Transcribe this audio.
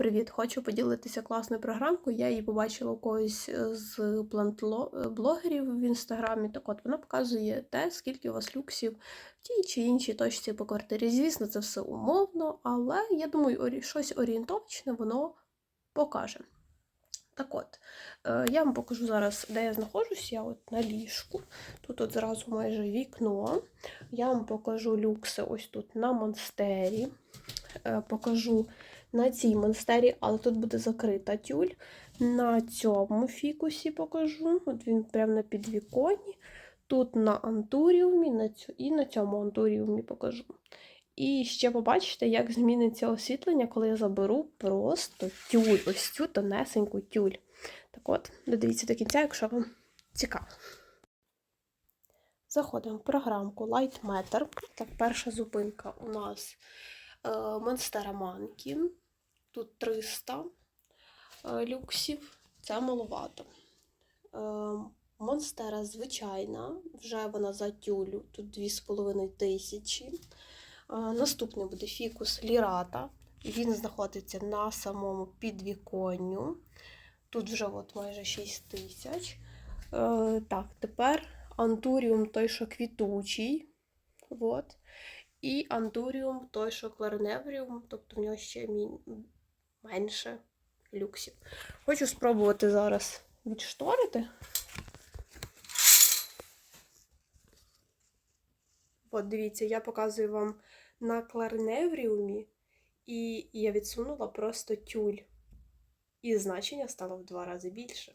Привіт! Хочу поділитися класною програмкою. Я її побачила у когось е, з е, блогерів в інстаграмі. Так от вона показує те, скільки у вас люксів в тій чи іншій точці по квартирі. Звісно, це все умовно, але я думаю, щось орієнтовочне воно покаже. Так от, е, я вам покажу зараз, де я знаходжусь. Я от на ліжку. Тут от зразу майже вікно. Я вам покажу люкси ось тут на монстері. Е, Покажу на цій монстері, але тут буде закрита тюль. На цьому фікусі покажу. От він прямо на підвіконні. Тут на антуріумі і на цьому антуріумі покажу. І ще побачите, як зміниться освітлення, коли я заберу просто тюль, ось цю тонесеньку тюль. Так от, додивіться до кінця, якщо вам цікаво. Заходимо в програмку Light Matter. Так, перша зупинка у нас е, Monstera Тут 300 е, люксів, це маловато. Е, Монстера звичайна, вже вона за тюлю, тут 2,5 тисячі. Е, Наступний буде фікус Лірата. Він знаходиться на самому підвіконню. Тут вже от майже 6 тисяч. Так, тепер антуріум той, що квітучий. От. І антуріум той, що кларневріум, тобто в нього ще менше люксів. Хочу спробувати зараз відшторити. От дивіться, я показую вам на кларневріумі, і я відсунула просто тюль. І значення стало в два рази більше.